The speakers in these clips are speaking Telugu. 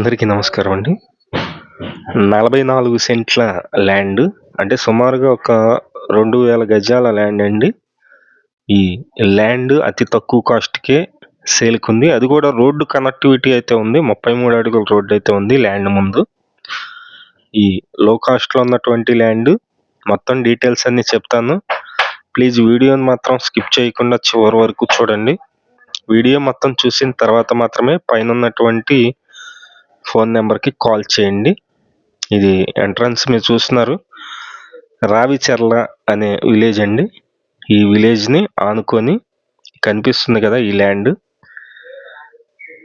అందరికీ నమస్కారం అండి. నలభై నాలుగు సెంట్ల ల్యాండ్ అంటే సుమారుగా ఒక రెండు వేల గజాల ల్యాండ్ అండి. ఈ ల్యాండ్ అతి తక్కువ కాస్ట్కే సేల్కుంది అది కూడా రోడ్డు కనెక్టివిటీ అయితే ఉంది. ముప్పై మూడు అడుగుల రోడ్డు అయితే ఉంది ల్యాండ్ ముందు. ఈ లో కాస్ట్లో ఉన్నటువంటి ల్యాండ్ మొత్తం డీటెయిల్స్ అన్ని చెప్తాను. ప్లీజ్ వీడియోని మాత్రం స్కిప్ చేయకుండా చివరి వరకు చూడండి. వీడియో మొత్తం చూసిన తర్వాత మాత్రమే పైన ఉన్నటువంటి ఫోన్ నెంబర్కి కాల్ చేయండి. ఇది ఎంట్రన్స్ మీరు చూస్తున్నారు. రావిచెర్ల అనే విలేజ్ అండి. ఈ విలేజ్ని ఆనుకొని కనిపిస్తుంది కదా ఈ ల్యాండ్.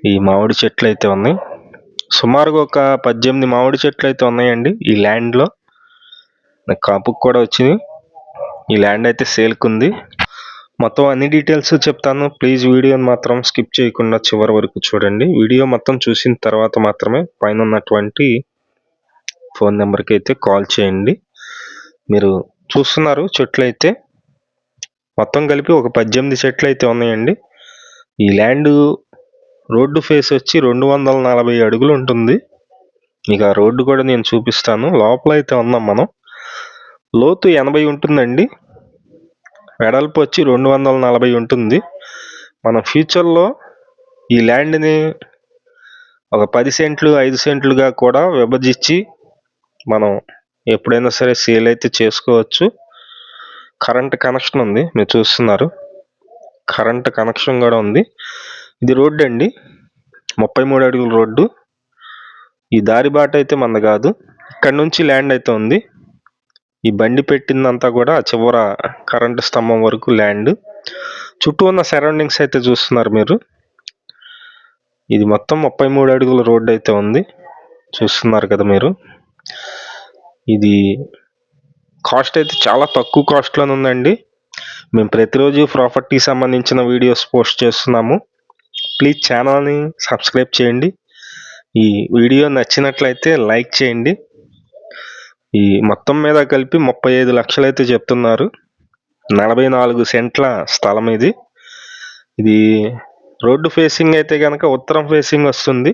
ఈ మామిడి చెట్లు అయితే ఉన్నాయి. సుమారుగా ఒక పద్దెనిమిది మామిడి చెట్లు అయితే ఉన్నాయండి ఈ ల్యాండ్లో. నాకు కాపుకు కూడా వచ్చింది. ఈ ల్యాండ్ అయితే సేల్కుంది మొత్తం అన్ని డీటెయిల్స్ చెప్తాను. ప్లీజ్ వీడియోని మాత్రం స్కిప్ చేయకుండా చివరి వరకు చూడండి. వీడియో మొత్తం చూసిన తర్వాత మాత్రమే పైన ఉన్నటువంటి ఫోన్ నెంబర్కి అయితే కాల్ చేయండి. మీరు చూస్తున్నారు చెట్లు అయితే. మొత్తం కలిపి ఒక పద్దెనిమిది చెట్లు అయితే ఉన్నాయండి. ఈ ల్యాండ్ రోడ్డు ఫేస్ వచ్చి రెండు వందల నలభై అడుగులు ఉంటుంది. మీకు ఆ రోడ్డు కూడా నేను చూపిస్తాను. లోపల అయితే ఉన్నాం మనం. లోతు ఎనభై ఉంటుందండి. వెడల్పు వచ్చి రెండు వందల నలభై ఉంటుంది. మన ఫ్యూచర్లో ఈ ల్యాండ్ని ఒక పది సెంట్లు ఐదు సెంట్లుగా కూడా విభజించి మనం ఎప్పుడైనా సరే సేల్ అయితే చేసుకోవచ్చు. కరెంట్ కనెక్షన్ ఉంది మీరు చూస్తున్నారు. కరెంట్ కనెక్షన్ కూడా ఉంది. ఇది రోడ్డు అండి. ముప్పై మూడు అడుగుల రోడ్డు. ఈ దారి బాట అయితే మంద కాదు. ఇక్కడ నుంచి ల్యాండ్ అయితే ఉంది. ఈ బండి పెట్టిందంతా కూడా చివర కరెంటు స్తంభం వరకు ల్యాండ్. చుట్టూ ఉన్న సరౌండింగ్స్ అయితే చూస్తున్నారు మీరు. ఇది మొత్తం ముప్పై మూడు అడుగుల రోడ్డు అయితే ఉంది. చూస్తున్నారు కదా మీరు. ఇది కాస్ట్ అయితే చాలా తక్కువ కాస్ట్లోనే ఉందండి. మేము ప్రతిరోజు ప్రాపర్టీ సంబంధించిన వీడియోస్ పోస్ట్ చేస్తున్నాము. ప్లీజ్ ఛానల్ని సబ్స్క్రైబ్ చేయండి. ఈ వీడియో నచ్చినట్లయితే లైక్ చేయండి. ఈ మొత్తం మీద కలిపి ముప్పై ఐదు లక్షలు అయితే చెప్తున్నారు. నలభై నాలుగు సెంట్ల స్థలం ఇది. ఇది రోడ్డు ఫేసింగ్ అయితే కనుక ఉత్తరం ఫేసింగ్ వస్తుంది.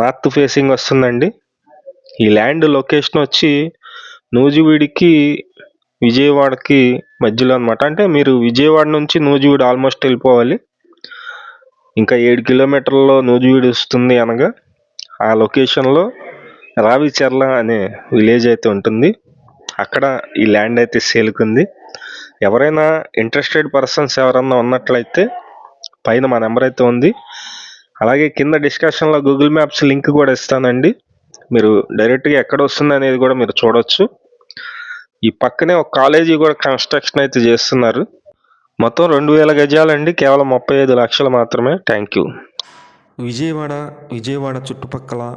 నార్త్ ఫేసింగ్ వస్తుందండి. ఈ ల్యాండ్ లొకేషన్ వచ్చి నూజివీడికి విజయవాడకి మధ్యలో అనమాట అంటే మీరు విజయవాడ నుంచి నూజివీడు ఆల్మోస్ట్ వెళ్ళిపోవాలి. ఇంకా ఏడు కిలోమీటర్లలో నూజివీడు వస్తుంది అనగా. ఆ లొకేషన్లో రావిచెర్ల అనే విలేజ్ అయితే ఉంటుంది. అక్కడ ఈ ల్యాండ్ అయితే సేల్కుంది. ఎవరైనా ఇంట్రెస్టెడ్ పర్సన్స్ ఎవరన్నా ఉన్నట్లయితే పైన మా నెంబర్ అయితే ఉంది. అలాగే కింద డిస్కషన్లో గూగుల్ మ్యాప్స్ లింక్ కూడా ఇస్తానండి. మీరు డైరెక్ట్గా ఎక్కడ వస్తుంది అనేది కూడా మీరు చూడొచ్చు. ఈ పక్కనే ఒక కాలేజీ కూడా కన్స్ట్రక్షన్ అయితే చేస్తున్నారు. మొత్తం రెండు వేల గజాలండి. కేవలం ముప్పై ఐదు లక్షలు మాత్రమే. Thank you. విజయవాడ విజయవాడ చుట్టుపక్కల